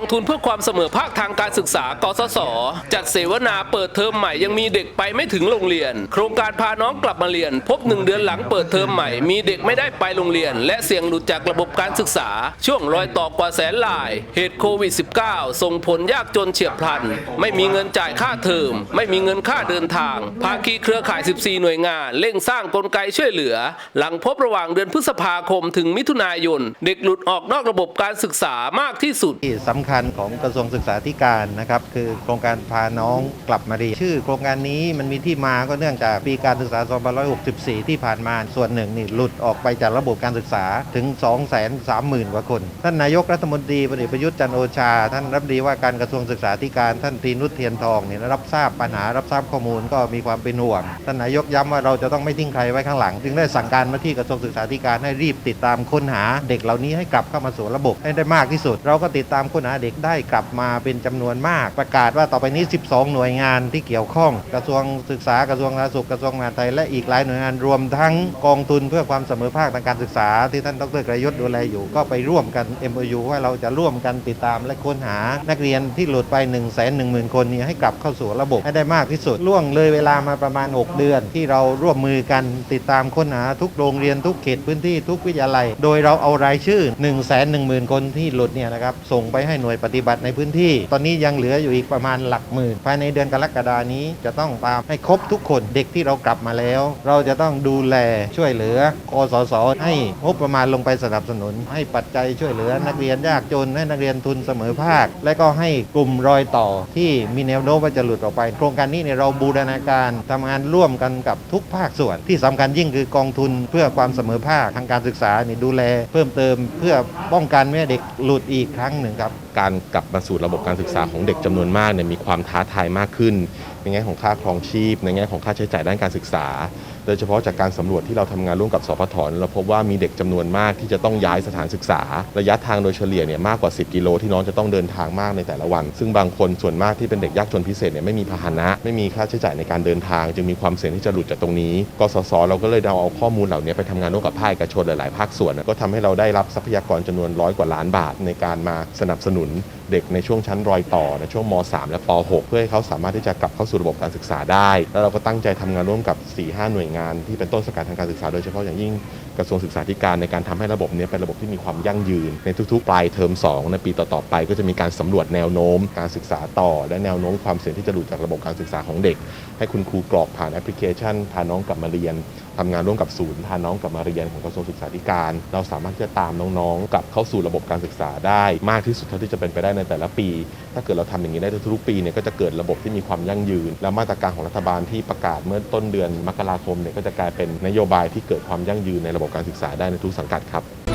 องทุนเพื่อความเสมอภาคทางการศึกษา กสศจัดเสวนาเปิดเทอมใหม่ยังมีเด็กไปไม่ถึงโรงเรียน โครงการพาน้องกลับมาเรียน พบหนึ่งเดือนหลังเปิดเทอมใหม่ มีเด็กไม่ได้ไปโรงเรียน และเสี่ยงหลุดจากระบบการศึกษา ช่วงรอยต่อกว่าแสนลาย เหตุโควิด -19 ส่งผลยากจนเฉียบพลัน ไม่มีเงินจ่ายค่าเทอม ไม่มีเงินค่าเดินทาง ภาคีเครือข่าย 14 หน่วยงาน เร่งสร้างกลไกช่วยเหลือ หลังพบระหว่างเดือนพฤษภาคมถึงมิถุนายน เด็กหลุดออกนอกระบบการศึกษามากที่สุดที่สำคัญของกระทรวงศึกษาธิการนะครับคือโครงการพาน้องกลับมาเรียนชื่อ โครงการนี้มันมีที่มาก็เนื่องจากปีการศึกษา 2564 ที่ผ่านมาส่วนหนึ่งนี่หลุดออกไปจากระบบการศึกษาถึง 230,000 กว่าคน ท่านนายกรัฐมนตรีพลเอกประยุทธ์จันโอชา ท่านรัฐมนตรีว่าการกระทรวงศึกษาธิการท่านตรีนุชเทียนทองเนี่ยรับทราบปัญหารับทราบข้อมูลก็มีความเป็นห่วงท่านนายกย้ำว่าเราจะต้องไม่ทิ้งใครไว้ข้างหลัง จึงได้สั่งการมาที่กระทรวงศึกษาธิการให้รีบติดตามค้นหาเด็กเหล่านี้ให้กลับเข้ามาสู่ระบบให้ได้มากที่สุด เราก็ติดตามค้นหาเด็กได้กลับมาเป็นจำนวนมาก ประกาศว่าต่อไปนี้ 12 หน่วยงานที่เกี่ยวข้อง กระทรวงศึกษากระทรวงสาธารณสุขกระทรวงมหาดไทยและอีกหลายหน่วยงานรวมทั้งกองทุนเพื่อความเสมอภาคทางการศึกษา ที่ท่านดรกรยุทธ์ดูแลอยู่ ก็ไปร่วมกัน MOU ว่าเราจะร่วมกันติดตามและค้นหานักเรียนที่หลุดไป 1 1 0 0 0 0 คนนี้ให้กลับเข้าสู่ระบบให้ได้มากที่สุดล่วงเลยเวลามาประมาณ 6 เดือน ที่เราร่วมมือกันติดตามค้นหาทุกโรงเรียนทุกเขตพื้นที่ทุกวิทยาลัย โดยเราเอารายชื่อ 1 1 0 0 0 0 คนที่หลุดเนี่ยนะครับส่งไปให้หน่วยปฏิบัติในพื้นที่ ตอนนี้ยังเหลืออยู่อีกประมาณหลักหมื่น ภายในเดือนกรกฎานี้จะต้องตามให้ครบทุกคนเด็กที่เรากลับมาแล้ว เราจะต้องดูแลช่วยเหลือกสศให้งบประมาณลงไปสนับสนุน ให้ปัจจัยช่วยเหลือนักเรียนยากจนให้นักเรียนทุนเสมอภาค และก็ให้กลุ่มรอยต่อที่มีแนวโน้มว่าจะหลุดออกไป โครงการนี้เนี่ยเราบูรณาการทำงานร่วมกันกับทุกภาคส่วน ที่สำคัญยิ่งคือกองทุนเพื่อความเสมอภาคทางการศึกษานี่ดูแล เพิ่มเติมเพื่อป้องกันไม่ให้เด็กหลุดอีกครั้งหนึ่งครับการกลับมาสู่ระบบการศึกษาของเด็กจำนวนมากเนี่ยมีความท้าทายมากขึ้น ในแง่ของค่าครองชีพ ในแง่ของค่าใช้จ่ายด้านการศึกษา โดยเฉพาะจากการสำรวจที่เราทำงานร่วมกับสพทเราพบว่ามีเด็กจำนวนมากที่จะต้องย้ายสถานศึกษา ระยะทางโดยเฉลี่ยเนี่ยมากกว่า 10 กิโลที่น้องจะต้องเดินทางมากในแต่ละวัน ซึ่งบางคนส่วนมากที่เป็นเด็กยากจนพิเศษเนี่ยไม่มีพาหนะ ไม่มีค่าใช้จ่ายในการเดินทาง จึงมีความเสี่ยงที่จะหลุดจากตรงนี้กสศเราก็เลยเอาข้อมูลเหล่านี้ไปทำงานร่วมกับภาคเอกชนหลายๆ ภาคส่วน ก็ทำให้เราได้รับทรัพยากรจำนวนร้อยกว่าล้านบาท ในการมาสนับสนุนเด็กในช่วงชั้นรอยต่อในช่วงม .3 และป .6 เพื่อให้เขาสามารถที่จะกลับเข้าสู่ระบบการศึกษาได้ แล้วเราก็ตั้งใจทำงานร่วมกับ 4-5 หน่วยงานที่เป็นต้นสกัดทางการศึกษาโดยเฉพาะอย่างยิ่งกระทรวงศึกษาธิการในการทำให้ระบบนี้เป็นระบบที่มีความยั่งยืน ในทุกๆ ปลายเทอม 2 ในปีต่อๆไป ก็จะมีการสำรวจแนวโน้ม การศึกษาต่อ และแนวโน้มความเสี่ยงที่จะหลุดจากระบบการศึกษาของเด็ก ให้คุณครูกรอกผ่านแอปพลิเคชัน พาน้องกลับมาเรียนทำงานร่วมกับศูนย์พาน้องกลับมาเรียนของกระทรวงศึกษาธิการ เราสามารถที่จะตามน้องๆ กลับเข้าสู่ระบบการศึกษาได้ มากที่สุดเท่าที่จะเป็นไปได้ในแต่ละปี ถ้าเกิดเราทำอย่างนี้ได้ทุกๆปีเนี่ยก็จะเกิดระบบที่มีความยั่งยืน และมาตรการของรัฐบาลที่ประกาศเมื่อต้นเดือนมกราคมเนี่ยก็จะกลายเป็นนโยบายที่เกิดความยั่งยืนในระบบการศึกษาได้ในทุกสังกัดครับ